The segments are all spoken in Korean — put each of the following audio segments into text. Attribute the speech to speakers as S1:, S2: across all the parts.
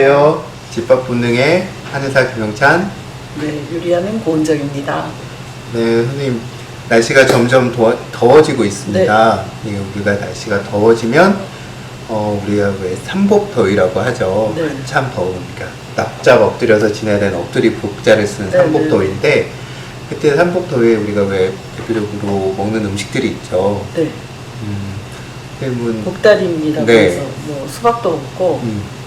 S1: 안녕하세요. 집밥 본능의 한의사 김영찬.
S2: 네, 요리하는 고은정입니다.
S1: 네, 선생님. 날씨가 점점 더워, 더워지고 있습니다. 이 우리가 날씨가 더워지면 어, 우리가 왜 삼복더위라고 하죠.
S2: 네.
S1: 한참 더우니까 납작 엎드려서 지내야 되는 엎드리 복자를 쓰는
S2: 네,
S1: 삼복더위인데 그때 삼복더위에 우리가 왜 대표적으로 먹는 음식들이 있죠.
S2: 네,
S1: 음, 뭐,
S2: 복다리입니다.
S1: 네.
S2: 그래서 뭐 수박도 먹고
S1: 음,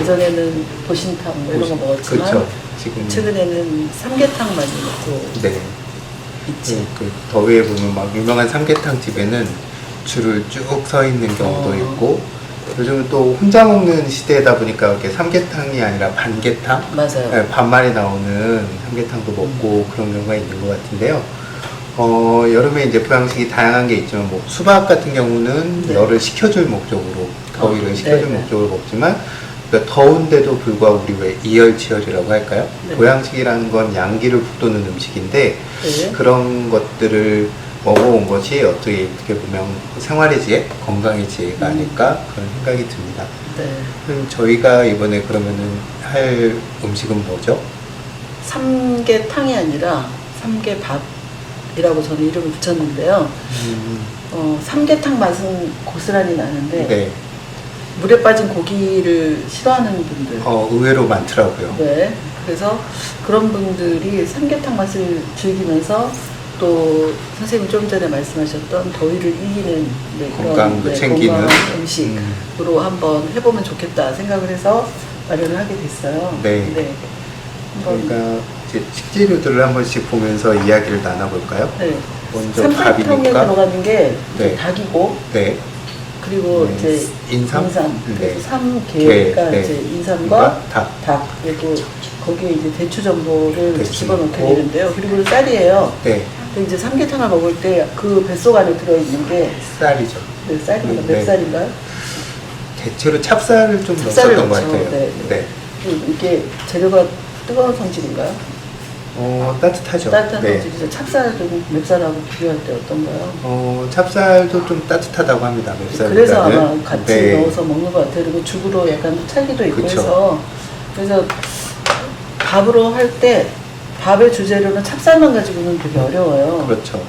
S2: 예전에는 보신탕 뭐 이런 거 먹었지만
S1: 그렇죠. 지금
S2: 최근에는 삼계탕 많이 먹고
S1: 네.
S2: 있지.
S1: 그, 그 더위에 보면 막 유명한 삼계탕 집에는 줄을 쭉 서 있는 경우도
S2: 어.
S1: 있고 요즘은 또 혼자 먹는 시대다 보니까 이렇게 삼계탕이 아니라 반계탕
S2: 맞아요.
S1: 네, 반말이 나오는 삼계탕도 먹고 그런 경우가 있는 것 같은데요. 어, 여름에 이제 보양식이 다양한 게 있지만 뭐 수박 같은 경우는
S2: 네.
S1: 열을 식혀줄 목적으로 더위를
S2: 어,
S1: 식혀줄
S2: 네, 네.
S1: 목적으로 먹지만 그러니까 더운데도 불구하고 우리 왜 이열치열이라고 할까요?
S2: 네.
S1: 보양식이라는 건 양기를 북돋는 음식인데
S2: 네.
S1: 그런 것들을 먹어온 것이 어떻게, 어떻게 보면 생활의 지혜, 건강의 지혜가
S2: 음.
S1: 아닐까 그런 생각이 듭니다.
S2: 네.
S1: 저희가 이번에 그러면은 할 음식은 뭐죠?
S2: 삼계탕이 아니라 삼계밥이라고 저는 이름을 붙였는데요.
S1: 음,
S2: 어, 삼계탕 맛은 고스란히 나는데
S1: 네.
S2: 물에 빠진 고기를 싫어하는 분들
S1: 어, 의외로 많더라고요.
S2: 네. 그래서 그런 분들이 삼계탕 맛을 즐기면서 또 선생님 좀 전에 말씀하셨던 더위를 이기는 네, 그런,
S1: 건강도 챙기는.
S2: 건강한 음식으로 한번 해보면 좋겠다 생각을 해서 마련을 하게 됐어요.
S1: 네.
S2: 한번
S1: 저희가 이제 식재료들을 한 번씩 보면서 이야기를 나눠볼까요?
S2: 네.
S1: 먼저
S2: 삼계탕에
S1: 밥이니까.
S2: 들어가는 게 이제
S1: 네.
S2: 닭이고
S1: 네.
S2: 그리고
S1: 네.
S2: 이제
S1: 인삼?
S2: 인삼.
S1: 네. 게,
S2: 삼계가
S1: 네.
S2: 이제 인삼과
S1: 닭.
S2: 닭 그리고 거기에 이제 대추
S1: 대추
S2: 집어넣게
S1: 넣고.
S2: 되는데요. 그리고 쌀이에요.
S1: 네.
S2: 근데 이제 삼계탕을 먹을 때 그 뱃속 안에 들어있는 게
S1: 쌀이죠.
S2: 네, 쌀인가
S1: 네.
S2: 맵쌀인가요?
S1: 대체로 찹쌀을 좀
S2: 찹쌀을
S1: 넣었던 것
S2: 넣죠.
S1: 같아요.
S2: 네.
S1: 네.
S2: 그 이게 재료가 뜨거운 성질인가요?
S1: 어, 따뜻하죠.
S2: 따뜻한
S1: 네.
S2: 성질이죠. 찹쌀도 맵쌀하고 비교할 때 어떤가요?
S1: 어, 찹쌀도 좀 따뜻하다고 합니다. 맵쌀보다는.
S2: 그래서 아마 같이
S1: 네.
S2: 넣어서 먹는 것 같아요. 그리고 죽으로 약간 찰기도 있고
S1: 그쵸.
S2: 해서 그래서 밥으로 할 때 밥의 주재료는 찹쌀만 가지고는 되게 어려워요.
S1: 그렇죠.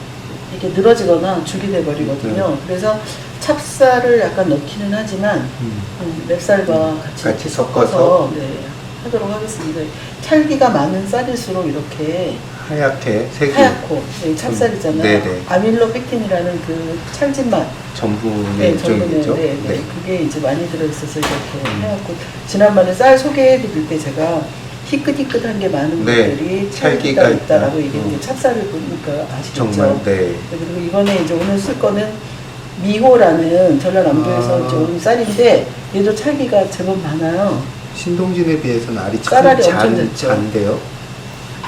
S2: 이게 늘어지거나 죽이 돼버리거든요.
S1: 네.
S2: 그래서 찹쌀을 약간 넣기는 하지만
S1: 음.
S2: 음, 맵쌀과 같이,
S1: 같이
S2: 이렇게
S1: 섞어서.
S2: 네, 하도록 하겠습니다. 찰기가 많은 쌀일수록 이렇게
S1: 하얗게 색이
S2: 하얗고 네, 찹쌀이잖아요.
S1: 네 네.
S2: 아밀로펙틴이라는 그 찰진 맛,
S1: 전분의
S2: 네,
S1: 일종이죠.
S2: 네, 네,
S1: 네.
S2: 그게 이제 많이 들어있어서 이렇게
S1: 음.
S2: 하얗고 지난번에 쌀 소개해드릴 때 제가 희끗희끗한 게 많은
S1: 네,
S2: 분들이
S1: 찰기가
S2: 찰기가 있다라고
S1: 있다.
S2: 얘기했는데
S1: 음.
S2: 찹쌀을 보니까 아시겠죠?
S1: 정말 네.
S2: 그리고 이번에 이제 오늘 쓸 거는 미호라는 전라남도에서
S1: 아.
S2: 온 쌀인데 얘도 찰기가 제법 많아요.
S1: 신동진에 비해서는 알이
S2: 쌀알이
S1: 참
S2: 엄청
S1: 잔,
S2: 됐죠.
S1: 잔데요.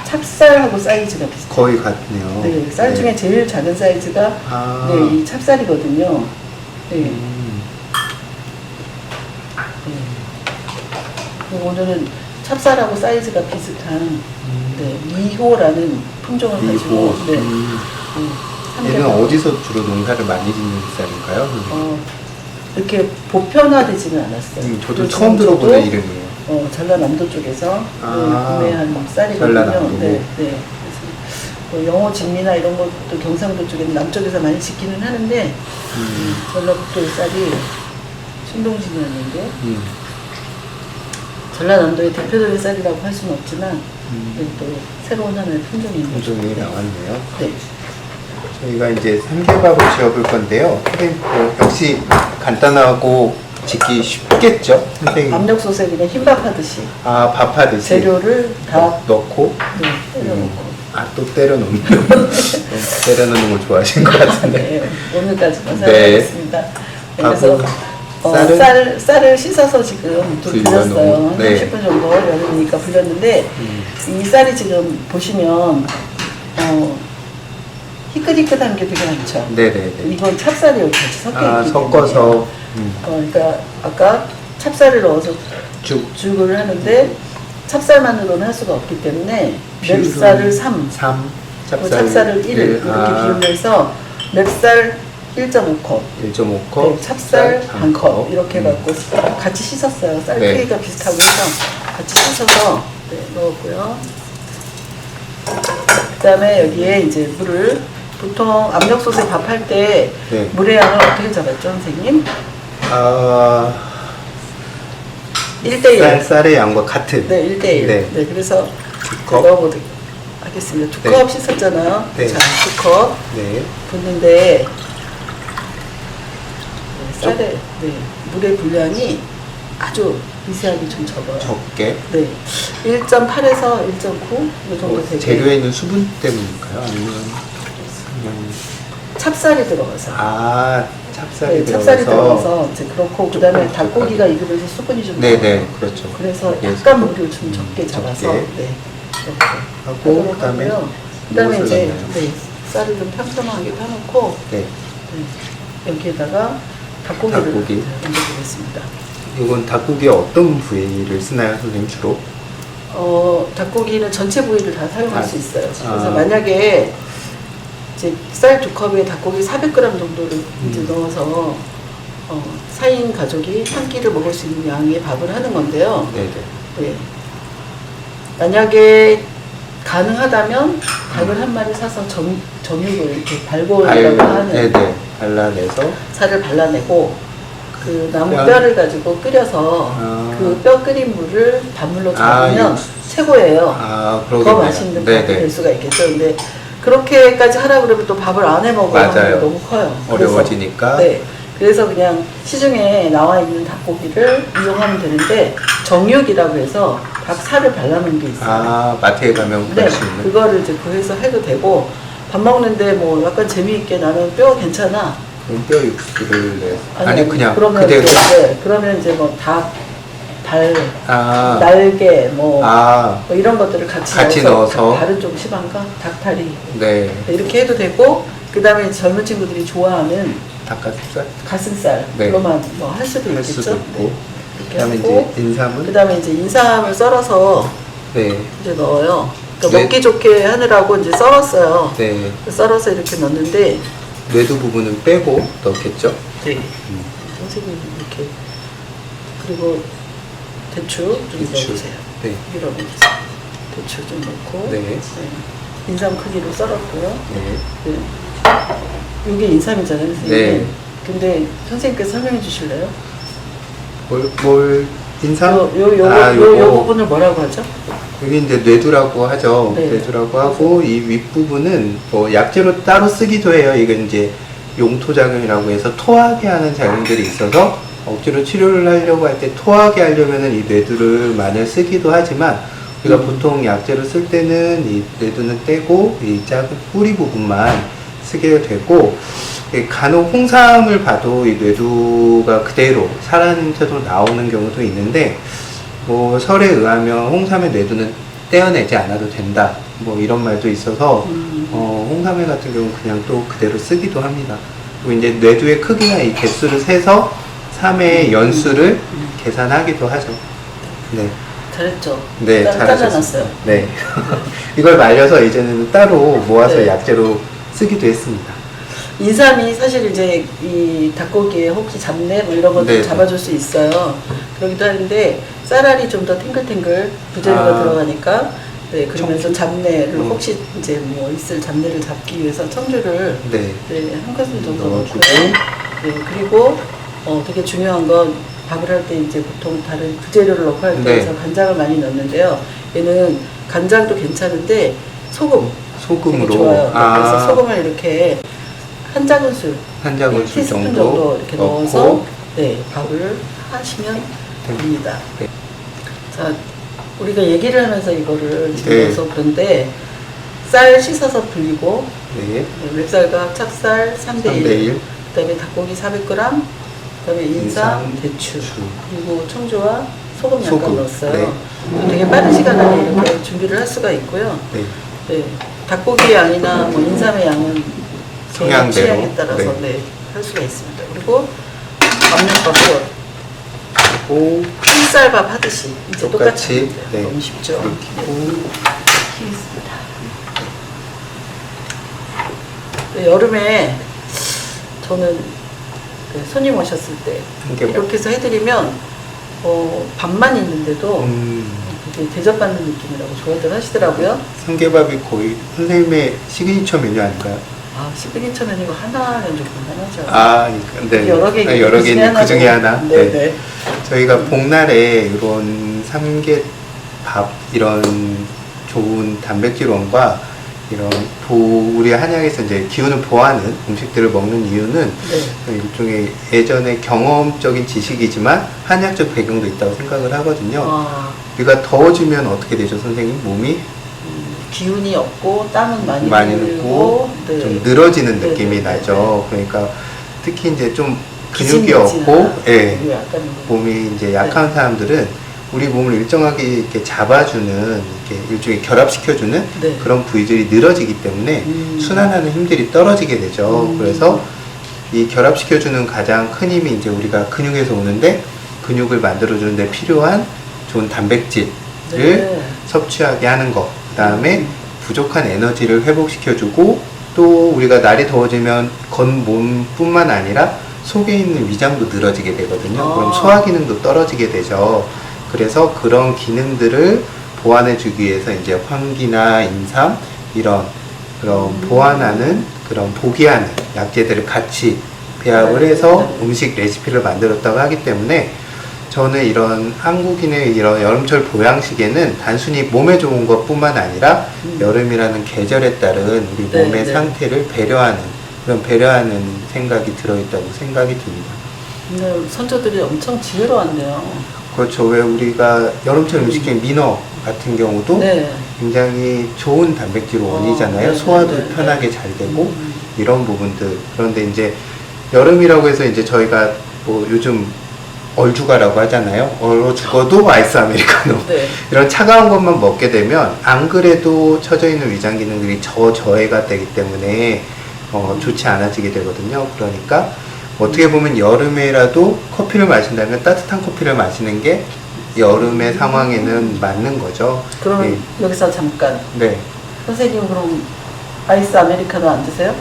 S2: 찹쌀하고 사이즈가 비슷해요.
S1: 거의 같네요.
S2: 네, 쌀 중에 제일 작은 사이즈가
S1: 아.
S2: 네, 이 찹쌀이거든요. 네.
S1: 음.
S2: 네. 오늘은 찹쌀하고 사이즈가 비슷한 네, 미호라는 품종을 가지고
S1: 미호.
S2: 네,
S1: 음.
S2: 네,
S1: 얘는
S2: 삼계탕.
S1: 어디서 주로 농사를 많이 짓는 쌀인가요?
S2: 어, 이렇게 보편화되지는 않았어요.
S1: 음, 저도 처음 들어보는 이름이에요.
S2: 어, 전라남도 쪽에서
S1: 아,
S2: 네, 구매한 쌀이거든요.
S1: 전라남도.
S2: 네, 네. 그래서 뭐 영어 진미나 이런 것도 경상도 쪽에는 남쪽에서 많이 짓기는 하는데
S1: 음.
S2: 음, 전라북도의 쌀이 신동진이었는데
S1: 음.
S2: 전라남도의 대표적인 쌀이라고 할 수는 없지만
S1: 음.
S2: 네, 또 새로운 하나의.
S1: 품종이
S2: 네.
S1: 나왔네요.
S2: 네.
S1: 저희가 이제 삼계밥을 지어볼 건데요. 선생님, 뭐 역시 간단하고 짓기 쉽겠죠? 선생님.
S2: 압력 그냥 흰밥 하듯이
S1: 아, 밥 하듯이
S2: 재료를 다
S1: 넣- 넣고
S2: 네, 때려놓고
S1: 아, 또 때려 놓는 거. 때려 놓는 걸 좋아하신 것 같은데.
S2: 네, 오늘까지만
S1: 네.
S2: 네, 그래서
S1: 밥은
S2: 어,
S1: 쌀을
S2: 쌀을, 쌀을 씻어서 지금 불렸어요.
S1: 네.
S2: 30분 정도 열리니까 불렸는데
S1: 음.
S2: 이 쌀이 지금 보시면 어, 희끗희끗한 게 되게 많죠.
S1: 네네네.
S2: 이건 찹쌀이 같이 섞여 있기
S1: 아,
S2: 때문에
S1: 섞어서 음,
S2: 어, 그러니까 아까 찹쌀을 넣어서
S1: 쭉
S2: 죽을 하는데 찹쌀만으로는 할 수가 없기 때문에
S1: 비율은
S2: 맵쌀을 3,
S1: 3,
S2: 찹쌀, 찹쌀을 1
S1: 일.
S2: 이렇게
S1: 아,
S2: 비율로 해서 맵쌀 1.5컵.
S1: 1.5컵,
S2: 네, 찹쌀 반 컵 이렇게
S1: 음.
S2: 해갖고 같이 씻었어요. 쌀
S1: 네.
S2: 크기가 비슷하고 해서 같이 씻어서 네, 넣었고요. 그다음에 여기에 이제 물을 보통 압력솥에 밥할 때
S1: 네.
S2: 물의 양을 어떻게 잡았죠, 선생님?
S1: 아,
S2: 1대1.
S1: 쌀, 쌀의 양과 같은.
S2: 네, 1대1.
S1: 네.
S2: 네. 그래서
S1: 두 컵.
S2: 넣어보도록 하겠습니다. 두
S1: 네.
S2: 컵 씻었잖아요.
S1: 네.
S2: 자, 두 컵.
S1: 네.
S2: 붓는데 네, 쌀에 네, 물의 분량이 아주 미세하게 좀 적어요.
S1: 적게.
S2: 네, 1.8에서 1.9 이 정도
S1: 뭐,
S2: 되게
S1: 재료에 있는 수분 때문일까요? 아니면
S2: 찹쌀이 들어가서
S1: 아 찹쌀이
S2: 네,
S1: 들어가서
S2: 찹쌀이 들어가서 이제 그렇고 그다음에
S1: 조금
S2: 닭고기가 익으면서 수분이 좀
S1: 네 네
S2: 나와요.
S1: 그렇죠.
S2: 그래서
S1: 예,
S2: 약간
S1: 수분.
S2: 물을 좀 적게
S1: 음,
S2: 잡아서
S1: 적게.
S2: 네 이렇게
S1: 하고
S2: 하도록
S1: 그다음에
S2: 하고요. 그다음에
S1: 무엇을
S2: 이제
S1: 넣나요?
S2: 네, 쌀을 좀 평평하게 펴놓고
S1: 네.
S2: 네, 여기에다가 닭고기를
S1: 닭고기.
S2: 얹어보겠습니다.
S1: 이건 닭고기에 어떤 부위를 쓰나요, 선생님 주로?
S2: 어, 닭고기는 전체 부위를 다 사용할
S1: 아,
S2: 수 있어요.
S1: 아.
S2: 그래서 만약에 이제 쌀 두 컵에 닭고기 400g 정도를 이제
S1: 음.
S2: 넣어서 어, 4인 가족이 한 끼를 먹을 수 있는 양의 밥을 하는 건데요.
S1: 네네.
S2: 네. 만약에 가능하다면 닭을 한 마리 사서 점, 점육을 이렇게 발골이라고 하는
S1: 네네. 발라내서
S2: 살을 발라내고 그 나무
S1: 뼈?
S2: 뼈를 가지고 끓여서
S1: 아.
S2: 그 뼈 끓인 물을 밥물로
S1: 아,
S2: 잡으면
S1: 육수.
S2: 최고예요. 아더
S1: 그러겠네요.
S2: 맛있는 밥이 될. 수가 있겠죠. 근데 그렇게까지 하라 그러면 또 밥을 안 해 먹어요.
S1: 맞아요.
S2: 너무 커요. 그래서-
S1: 어려워지니까.
S2: 네. 그래서 그냥 시중에 나와 있는 닭고기를 이용하면 되는데 정육이라고 해서 닭 살을 발라놓은 게 있어요.
S1: 아 마트에 가면
S2: 네,
S1: 있는.
S2: 그거를 이제 구해서 해도 되고 밥 먹는데 뭐 약간 재미있게 나는 뼈 괜찮아.
S1: 그럼 뼈 육수를 내.
S2: 아니,
S1: 아니, 그냥
S2: 그러면
S1: 그대로.
S2: 이제, 네, 그러면 이제 뭐 닭, 발,
S1: 아.
S2: 날개 뭐,
S1: 아
S2: 뭐 이런 것들을 같이,
S1: 같이 넣어서.
S2: 닭, 발은 좀 심한가? 닭다리
S1: 네.
S2: 이렇게 해도 되고 그 다음에 젊은 친구들이 좋아하는
S1: 닭가슴살
S2: 가슴살
S1: 네.
S2: 그로만 뭐 할 수도
S1: 할
S2: 있겠죠.
S1: 수도 있고.
S2: 네.
S1: 그다음에
S2: 하고
S1: 이제 인삼은
S2: 그 다음에 이제 인삼을 썰어서
S1: 네.
S2: 이제 넣어요. 그러니까
S1: 네.
S2: 먹기 좋게 하느라고 이제 썰었어요.
S1: 네.
S2: 썰어서 이렇게 넣는데
S1: 뇌두 부분은 빼고 넣겠죠.
S2: 네.
S1: 음.
S2: 선생님 이렇게 그리고 대추 좀
S1: 대추.
S2: 넣어주세요.
S1: 네.
S2: 밀어보세요. 대추 좀 넣고
S1: 네.
S2: 인삼 크기로 썰었고요.
S1: 네.
S2: 네. 이게 인삼이잖아요, 선생님.
S1: 네.
S2: 근데 선생님께서 설명해 주실래요?
S1: 뭘, 뭘 인삼?
S2: 요, 요, 요,
S1: 아,
S2: 요, 요
S1: 요거.
S2: 부분을 뭐라고 하죠?
S1: 여기 이제 뇌두라고 하죠.
S2: 네.
S1: 뇌두라고 하고 이 윗부분은 뭐 약재로 따로 쓰기도 해요. 이건 이제 용토작용이라고 해서 토하게 하는 작용들이 있어서 억지로 치료를 하려고 할 때 토하게 하려면은 이 뇌두를 많이 쓰기도 하지만 우리가
S2: 음.
S1: 보통 약재로 쓸 때는 이 뇌두는 떼고 이 작은 뿌리 부분만 쓰게 되고 이 간혹 홍삼을 봐도 이 뇌두가 그대로 살아있는 채로 나오는 경우도 있는데 뭐 설에 의하면 홍삼의 뇌두는 떼어내지 않아도 된다. 뭐 이런 말도 있어서
S2: 음.
S1: 어, 홍삼회 같은 경우는 그냥 또 그대로 쓰기도 합니다. 그리고 이제 뇌두의 크기나 이 개수를 세서 3의 연수를 계산하기도 하죠. 네.
S2: 잘했죠?
S1: 네,
S2: 따-. 잘라놨어요.
S1: 네. 이걸 말려서 이제는 따로 모아서
S2: 네.
S1: 약재로 쓰기도 했습니다.
S2: 인삼이 사실 이제 이 닭고기에 혹시 잡내 뭐 이런 것들
S1: 네.
S2: 잡아줄 수 있어요. 그러기도 하는데 쌀알이 좀 더 탱글탱글 부재료가
S1: 아.
S2: 들어가니까 네 그러면서? 잡내를
S1: 음.
S2: 혹시 이제 뭐 있을 잡내를 잡기 위해서 청주를
S1: 네.
S2: 네, 한 큰술 정도
S1: 넣어주고.
S2: 넣고요. 네, 그리고 어, 되게 중요한 건 밥을 할 때 이제 보통 다른 부재료를 넣고 할때
S1: 네.
S2: 그래서 간장을 많이 넣는데요. 얘는 간장도 괜찮은데 소금
S1: 소금으로
S2: 되게 좋아요. 네,
S1: 아,
S2: 그래서 소금을 이렇게 한 작은술,
S1: 한 작은술
S2: 1티스푼
S1: 정도,
S2: 정도 이렇게
S1: 넣고
S2: 넣어서 네, 밥을 하시면 됩니다.
S1: 네.
S2: 자, 우리가 얘기를 하면서 이거를
S1: 네.
S2: 넣어서 그런데 쌀 씻어서 불리고
S1: 네.
S2: 네, 맵쌀과 찹쌀 3대 1,
S1: 3대 1
S2: 그다음에 닭고기 400g, 그다음에 인삼, 대추. 그리고 청주와 소금 약간
S1: 소금,
S2: 넣었어요.
S1: 네.
S2: 또 되게 빠른 시간 안에 이렇게 준비를 할 수가 있고요.
S1: 네.
S2: 네, 닭고기 양이나 뭐 인삼의 양은
S1: 성향대로,
S2: 취향에 따라서
S1: 네.
S2: 네. 할 수가 있습니다. 그리고 밥솥
S1: 그리고
S2: 흰쌀밥 하듯이 이제
S1: 똑같이,
S2: 똑같이 하면 돼요.
S1: 네.
S2: 너무 쉽죠.
S1: 그리고
S2: 튀겠습니다. 네, 여름에 저는 그 손님 오셨을 때 이렇게 해서 해드리면 어, 밥만 있는데도
S1: 음,
S2: 되게 대접받는 느낌이라고 좋아들 하시더라고요.
S1: 삼계밥이 거의 선생님의 시그니처 메뉴 아닌가요?
S2: 아, 시그니처 메뉴가 하나 면 좀 간단하죠.
S1: 아, 네.
S2: 여러 개
S1: 아, 여러 개 있는 그 중에 하나.
S2: 네, 네.
S1: 저희가 복날에 이런 삼계밥 이런 좋은 단백질원과 이런 보, 우리 한약에서 이제 기운을 보하는 음식들을 먹는 이유는
S2: 네.
S1: 일종의 예전의 경험적인 지식이지만 한약적 배경도 있다고 생각을 하거든요.
S2: 아,
S1: 우리가 더워지면 어떻게 되죠, 선생님? 몸이
S2: 음, 기운이 없고 땀은 많이,
S1: 많이 넣고
S2: 네.
S1: 좀 늘어지는
S2: 네,
S1: 느낌이
S2: 네, 네,
S1: 나죠. 그러니까 특히 이제 좀 근육이. 없고, 예,
S2: 약간
S1: 몸이 이제 약한 사람들은 우리 몸을 일정하게 이렇게 잡아주는 이렇게 일종의 결합시켜주는
S2: 네.
S1: 그런 부위들이 늘어지기 때문에
S2: 음.
S1: 순환하는 힘들이 떨어지게 되죠.
S2: 음.
S1: 그래서 이 결합시켜주는 가장 큰 힘이 이제 우리가 근육에서 오는데 근육을 만들어주는데 필요한 좋은 단백질을
S2: 네.
S1: 섭취하게 하는 것. 그 다음에
S2: 음.
S1: 부족한 에너지를 회복시켜주고 또 우리가 날이 더워지면 겉몸뿐만 아니라 속에 있는 위장도 늘어지게 되거든요.
S2: 아.
S1: 그럼 소화 기능도 떨어지게 되죠. 그래서 그런 기능들을 보완해주기 위해서 이제 환기나 인삼 이런 그런
S2: 음.
S1: 보완하는 그런 보기하는 약재들을 같이 배합을
S2: 네.
S1: 해서
S2: 네.
S1: 음식 레시피를 만들었다고 하기 때문에 저는 이런 한국인의 이런 여름철 보양식에는 단순히 몸에 좋은 것뿐만 아니라
S2: 음.
S1: 여름이라는 계절에 따른 우리
S2: 네,
S1: 몸의
S2: 네.
S1: 상태를 배려하는 그런 배려하는 생각이 들어있다고 생각이 듭니다.
S2: 오늘 선조들이 엄청 지혜로웠네요.
S1: 그렇죠. 왜 우리가 여름철
S2: 음.
S1: 음식 중에 민어 같은 경우도
S2: 네.
S1: 굉장히 좋은 단백질 원이잖아요.
S2: 어, 네,
S1: 소화도
S2: 네, 네,
S1: 편하게
S2: 네.
S1: 잘 되고
S2: 음.
S1: 이런 부분들. 그런데 이제 여름이라고 해서 이제 저희가 뭐 요즘 얼죽아라고 하잖아요. 얼어 죽어도 아이스 아메리카노.
S2: 네.
S1: 이런 차가운 것만 먹게 되면 안 그래도 처져 있는 위장 기능들이 저 저해가 되기 때문에 어, 좋지 않아지게 되거든요. 그러니까 어떻게 보면 여름에라도 커피를 마신다면 따뜻한 커피를 마시는 게 여름의 상황에는 맞는 거죠.
S2: 그러면
S1: 네.
S2: 여기서 잠깐
S1: 네.
S2: 선생님 그럼 아이스 아메리카노 안 드세요?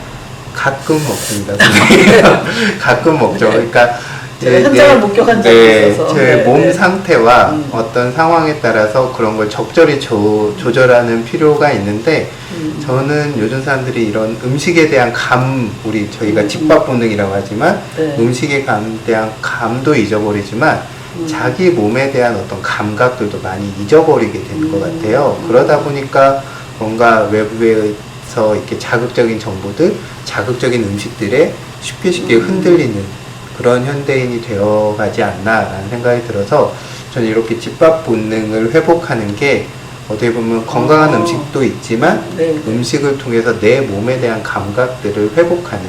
S1: 가끔 먹습니다. 선생님. 가끔 먹죠.
S2: 네.
S1: 그러니까
S2: 제가
S1: 제-
S2: 현장을
S1: 네,
S2: 목격한 적이
S1: 네,
S2: 있어서.
S1: 제
S2: 네,
S1: 몸
S2: 네.
S1: 상태와
S2: 음.
S1: 어떤 상황에 따라서 그런 걸 적절히 조, 조절하는 필요가 있는데
S2: 음.
S1: 저는 요즘 사람들이 이런 음식에 대한 감, 우리 저희가
S2: 음.
S1: 집밥 본능이라고 하지만
S2: 네.
S1: 음식에 감, 대한 감도 잊어버리지만
S2: 음.
S1: 자기 몸에 대한 어떤 감각들도 많이 잊어버리게 되는 것
S2: 음.
S1: 같아요. 그러다 보니까 뭔가 외부에서 이렇게 자극적인 정보들, 자극적인 음식들에 쉽게 쉽게
S2: 음.
S1: 흔들리는 그런 현대인이 되어가지 않나라는 생각이 들어서 저는 이렇게 집밥 본능을 회복하는 게 어떻게 보면 건강한
S2: 어.
S1: 음식도 있지만
S2: 네, 네.
S1: 음식을 통해서 내 몸에 대한 감각들을 회복하는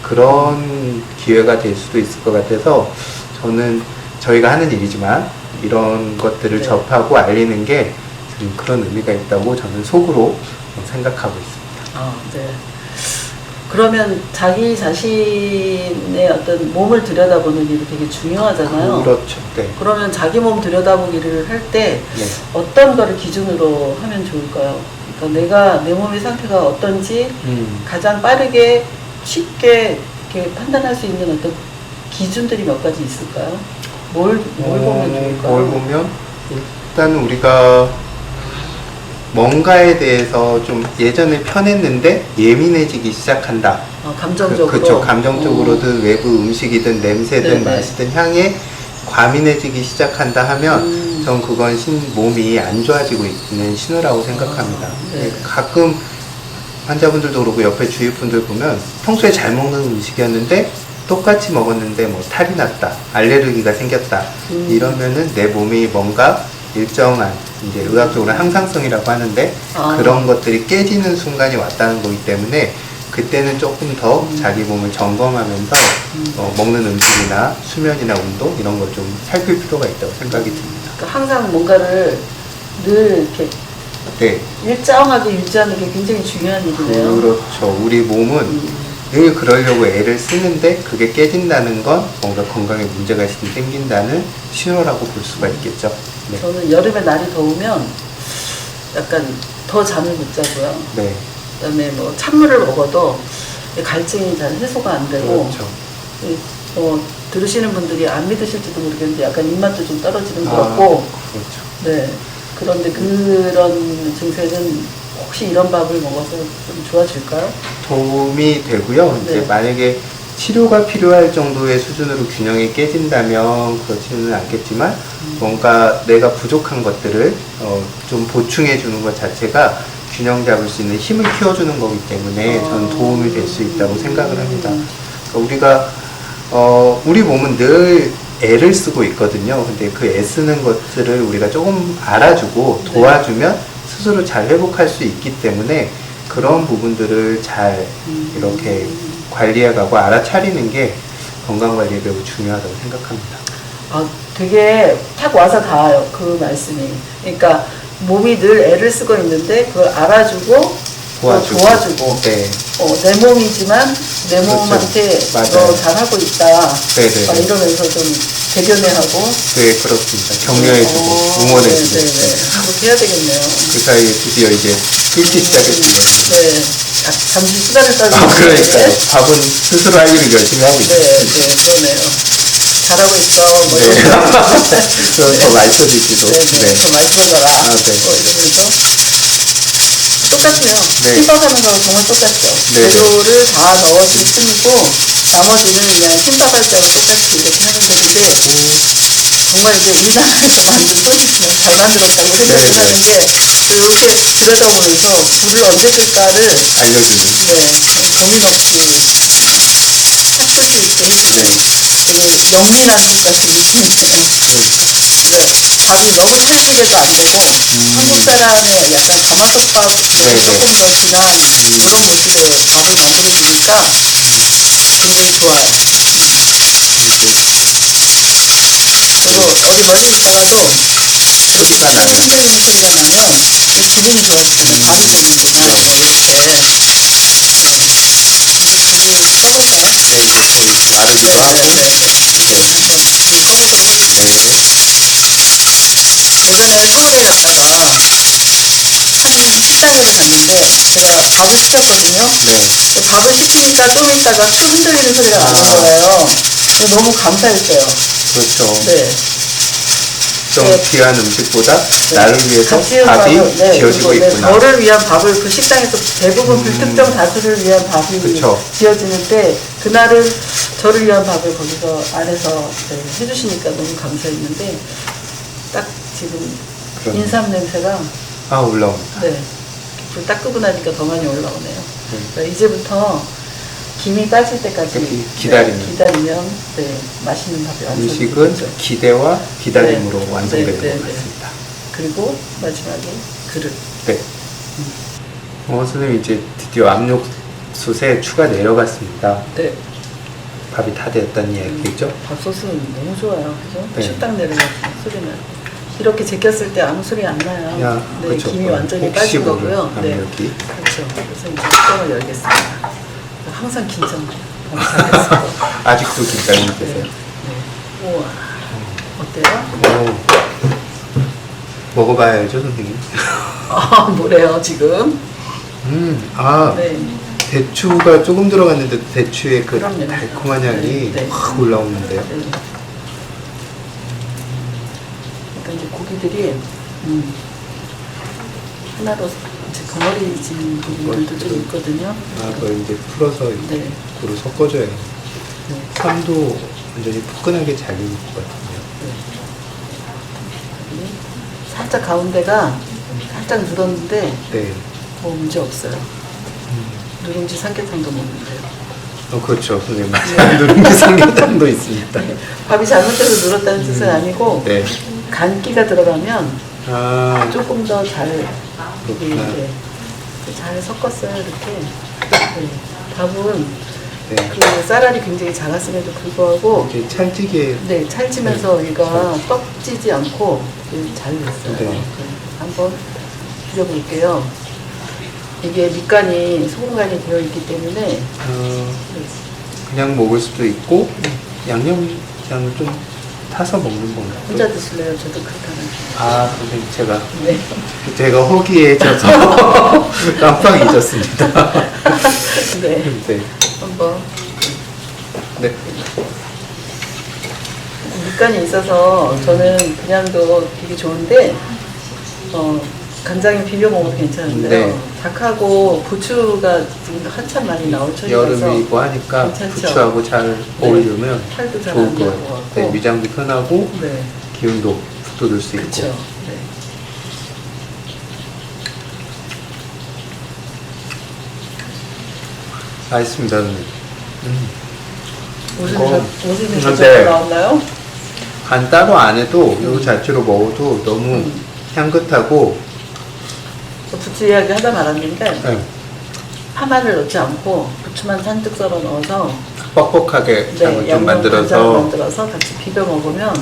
S1: 그런 기회가 될 수도 있을 것 같아서 저는 저희가 하는 일이지만 이런 것들을
S2: 네.
S1: 접하고 알리는 게좀 그런 의미가 있다고 저는 속으로 생각하고 있습니다.
S2: 아, 네. 그러면 자기 자신의 어떤 몸을 들여다보는 일이 되게 중요하잖아요.
S1: 그렇죠. 네.
S2: 그러면 자기 몸 들여다보기를 할때
S1: 네.
S2: 어떤 거를 기준으로 하면 좋을까요? 그러니까 내가 내 몸의 상태가 어떤지
S1: 음.
S2: 가장 빠르게 쉽게 이렇게 판단할 수 있는 어떤 기준들이 몇 가지 있을까요? 뭘, 뭘 보면
S1: 어,
S2: 좋을까요?
S1: 뭘 보면 일단 우리가 뭔가에 대해서 좀 예전에 편했는데 예민해지기 시작한다.
S2: 아, 감정적으로.
S1: 그, 그쵸. 감정적으로든
S2: 어.
S1: 외부 음식이든 냄새든
S2: 네네.
S1: 맛이든 향에 과민해지기 시작한다 하면
S2: 음.
S1: 전 그건 신, 몸이 안 좋아지고 있는 신호라고 생각합니다.
S2: 아, 네.
S1: 가끔 환자분들도 그러고 옆에 주위 분들 보면 평소에 잘 먹는 음식이었는데 똑같이 먹었는데 뭐 탈이 났다, 알레르기가 생겼다
S2: 음.
S1: 이러면은 내 몸이 뭔가 일정한 이제 의학적으로 항상성이라고 하는데
S2: 아.
S1: 그런 것들이 깨지는 순간이 왔다는 거기 때문에 그때는 조금 더
S2: 음.
S1: 자기 몸을 점검하면서
S2: 음.
S1: 어, 먹는 음식이나 수면이나 운동 이런 걸 좀 살필 필요가 있다고 생각이 듭니다.
S2: 그러니까 항상 뭔가를 늘 이렇게
S1: 네,
S2: 일정하게 유지하는 게 굉장히 중요한 일이네요.
S1: 그렇죠. 우리 몸은
S2: 음.
S1: 늘 그러려고 애를 쓰는데 그게 깨진다는 건 뭔가 건강에 문제가 있으면 생긴다는 신호라고 볼 수가 있겠죠. 네.
S2: 저는 여름에 날이 더우면 약간 더 잠을 못 자고요.
S1: 네.
S2: 그다음에 뭐 찬물을 먹어도 갈증이 잘 해소가 안 되고
S1: 그렇죠.
S2: 예, 어, 들으시는 분들이 안 믿으실지도 모르겠는데 약간 입맛도 좀 떨어지는 것
S1: 아,
S2: 같고
S1: 그렇죠.
S2: 네 그런데 그런 증세는 혹시 이런 밥을 먹어서 좀 좋아질까요?
S1: 도움이 되고요. 이제
S2: 네.
S1: 만약에 치료가 필요할 정도의 수준으로 균형이 깨진다면 그렇지는 않겠지만
S2: 음.
S1: 뭔가 내가 부족한 것들을 어, 좀 보충해 주는 것 자체가 균형 잡을 수 있는 힘을 키워주는 거기 때문에 저는 도움이 될 수 있다고 생각을 합니다. 그러니까 우리가 어, 우리 몸은 늘 애를 쓰고 있거든요. 근데 그 애쓰는 것들을 우리가 조금 알아주고
S2: 네.
S1: 도와주면 스스로 잘 회복할 수 있기 때문에 그런 부분들을 잘
S2: 음.
S1: 이렇게 관리해가고 알아차리는 게 건강 관리에 매우 중요하다고 생각합니다.
S2: 아, 되게 탁 와서 닿아요. 그 말씀이. 그러니까 몸이 늘 애를 쓰고 있는데 그걸 알아주고
S1: 도와주고.
S2: 또 도와주고
S1: 네.
S2: 어, 내 몸이지만 내
S1: 그렇죠.
S2: 몸한테
S1: 맞아요.
S2: 너 잘하고 있다.
S1: 네네.
S2: 막 이러면서 좀 대견해하고
S1: 네, 그렇습니다. 격려해주고,
S2: 어,
S1: 응원해주고.
S2: 네 네 네. 그렇게 해야 되겠네요.
S1: 그 사이에 드디어 이제 끓기 시작했습니다.
S2: 네. 자, 잠시 수다를 떨고
S1: 아, 그러니까요.
S2: 있는데.
S1: 밥은 스스로 할 일을 열심히 하고
S2: 네,
S1: 있습니다.
S2: 네, 그러네요. 잘하고 있어. 뭐
S1: 네. 그럼 더 맛있어지기도.
S2: 네, 네. 더 많이 먹어라.
S1: 아, 네.
S2: 뭐 이러면서. 똑같아요.
S1: 네.
S2: 김밥하는 거랑 정말 똑같죠.
S1: 네, 네.
S2: 재료를 다 넣었을 뿐이고, 나머지는 그냥 때랑 똑같이 이렇게 하는 것인데, 정말 이제 우리나라에서 만든 소식이면 잘 만들었다고 생각을
S1: 네, 네.
S2: 하는 게, 이렇게 들여다보면서 불을 언제 끌까를,
S1: 알려주는.
S2: 네, 고민 없이 수 있는
S1: 네.
S2: 되게 영민한 것 같은 느낌이네요. 네. 밥이 너무 찰지게도 안 되고 한국 사람의 약간 가마솥밥
S1: 네, 네.
S2: 조금 더 진한 그런 모습의 밥을 만들어 주니까 굉장히 좋아요. 저도 어디 멀리 있다가도
S1: 소리가 나요.
S2: 흔들리는 소리가 나면 좀 기분이 좋아지잖아요. 밥이 됐는구나. 뭐 이렇게. 네. 이제 불을 꺼볼까요?
S1: 네, 이제 거의 마르기도 하고.
S2: 네, 네, 네. 한번 불을 꺼보도록 하겠습니다.
S1: 네.
S2: 예전에 서울에 갔다가 한 식당을 갔는데 제가 밥을 시켰거든요.
S1: 네.
S2: 밥을 시키니까 좀 있다가 툭 흔들리는 소리가 나는
S1: 아.
S2: 거예요. 너무 감사했어요.
S1: 그렇죠.
S2: 네.
S1: 좀
S2: 네.
S1: 귀한 음식보다 나를 위해서
S2: 지은
S1: 밥이
S2: 밥을, 네,
S1: 지어지고
S2: 그리고 네,
S1: 있구나.
S2: 저를 위한 밥을 그 식당에서 대부분
S1: 음.
S2: 불특정 다수를 위한 밥이
S1: 그쵸.
S2: 지어지는 때 그날은 저를 위한 밥을 거기서 안에서 네, 해주시니까 너무 감사했는데 딱 지금
S1: 그러네요.
S2: 인삼 냄새가
S1: 아, 올라옵니다.
S2: 네. 끄고 나니까 더 많이 올라오네요.
S1: 네.
S2: 그러니까 이제부터 김이 빠질 때까지
S1: 기- 기다리면.
S2: 네, 기다리면 네, 맛있는 밥이 완성되죠.
S1: 음식은 기대와 기다림으로
S2: 네.
S1: 완성되는
S2: 네, 네,
S1: 것
S2: 네.
S1: 같습니다.
S2: 그리고 마지막에 그릇.
S1: 네. 어, 선생님 이제 드디어 압력솥에 추가 내려갔습니다.
S2: 네.
S1: 밥이 다 됐다는 이야기죠?
S2: 밥솥은 너무 좋아요. 그죠?
S1: 네.
S2: 식당 내려가서 소리나요. 이렇게 제꼈을 때 아무 소리 안 나요.
S1: 야,
S2: 네,
S1: 그렇죠.
S2: 김이 완전히
S1: 혹시
S2: 빠진
S1: 모를
S2: 거고요. 네.
S1: 압력이.
S2: 그렇죠. 그래서 이제 뚜껑을 열겠습니다. 항상 긴장.
S1: 아직도 긴장이
S2: 네.
S1: 되세요?
S2: 네. 우와. 어때요?
S1: 오. 먹어봐야 알죠, 선생님?
S2: 아, 뭐래요, 지금?
S1: 음, 아,
S2: 네.
S1: 대추가 조금 들어갔는데 대추의 그
S2: 그럼요.
S1: 달콤한 향이
S2: 네, 네.
S1: 확 올라오는데요.
S2: 네. 그러니까 이제 고기들이, 음, 하나로 이제 덩어리진 부분들도 좀 있거든요.
S1: 아, 그걸 이제 풀어서
S2: 네.
S1: 고루 섞어줘야 해요.
S2: 네.
S1: 삶도 완전히 포근하게 잘 익을 것 같은데요.
S2: 여기 살짝 가운데가 살짝 누렀는데
S1: 네.
S2: 뭐 문제 없어요.
S1: 음.
S2: 누룽지 삼계탕도 먹는데요.
S1: 어, 그렇죠. 선생님. 맞아요. 누룽지 삼계탕도 있습니다.
S2: 밥이 잘못돼서 늘었다는 뜻은 아니고
S1: 네.
S2: 간기가 들어가면
S1: 아,
S2: 조금 더잘
S1: 그렇구나.
S2: 잘 섞었어요 이렇게. 네. 밥은
S1: 네.
S2: 그 쌀알이 굉장히 작았음에도 불구하고
S1: 이렇게 찰지게
S2: 네 찰지면서 얘가 떡지지 않고 네, 잘 됐어요.
S1: 네.
S2: 네. 한번 드려볼게요. 이게 밑간이 소금간이 되어 있기 때문에
S1: 어,
S2: 네.
S1: 그냥 먹을 수도 있고 양념장을 좀 타서 먹는 건가요?
S2: 혼자 드실래요? 저도 그렇다는.
S1: 아, 선생님 제가
S2: 네.
S1: 제가 허기해져서 깜빡 잊었습니다.
S2: 네.
S1: 네.
S2: 한번
S1: 네.
S2: 밑간이 있어서 저는 그냥도 되게 좋은데 어, 간장에 비벼 먹어도 괜찮은데요.
S1: 네.
S2: 닭하고 부추가 지금 한참 많이 나올 처지라서
S1: 여름이고 하니까
S2: 괜찮죠?
S1: 부추하고 잘 어울리면
S2: 탈도 잘
S1: 좋을 안것
S2: 나고
S1: 같아요. 네, 위장도 편하고
S2: 네,
S1: 기운도 돋을 수 있고.
S2: 그렇죠. 네.
S1: 맛있습니다, 선생님. 음.
S2: 오줌이 오줌이
S1: 근데-
S2: 저절로 나왔나요?
S1: 간 따로 안 해도 이거 자체로 먹어도 너무
S2: 음.
S1: 향긋하고
S2: 저 부추 이야기 하다 말았는데
S1: 네,
S2: 파마를 넣지 않고 부추만 잔뜩 썰어 넣어서
S1: 뻑뻑하게 장을 좀
S2: 네, 양념 간장을
S1: 만들어서
S2: 만들어서 같이 비벼 먹으면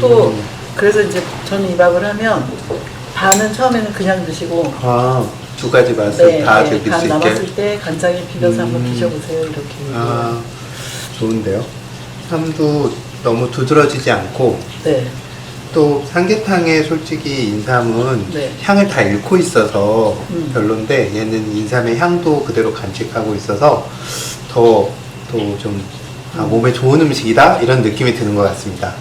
S2: 또
S1: 음.
S2: 그래서 이제 저는 이 밥을 하면 반은 처음에는 그냥 드시고
S1: 아, 두 가지 맛을 다
S2: 네,
S1: 즐길 간수
S2: 남았을
S1: 있게.
S2: 때 간장에 비벼서 한번
S1: 음.
S2: 드셔보세요 이렇게
S1: 아, 좋은데요. 삶도 너무 두드러지지 않고
S2: 네
S1: 또 삼계탕에 솔직히 인삼은
S2: 네.
S1: 향을 다 잃고 있어서
S2: 음.
S1: 별론데 얘는 인삼의 향도 그대로 간직하고 있어서 더 또좀 아,
S2: 음.
S1: 몸에 좋은 음식이다 이런 느낌이 드는 것 같습니다.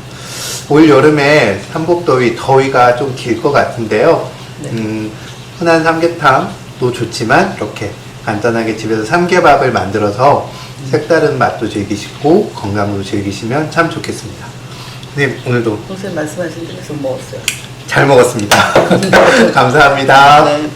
S1: 올 여름에 삼복더위 더위가 좀 길 것 같은데요.
S2: 네.
S1: 음, 흔한 삼계탕도 좋지만 이렇게 간단하게 집에서 삼계밥을 만들어서 색다른 맛도 즐기시고 건강도 즐기시면 참 좋겠습니다. 선생님 오늘도
S2: 선생님 말씀하신 대로 좀 먹었어요
S1: 잘 먹었습니다. 감사합니다.
S2: 네.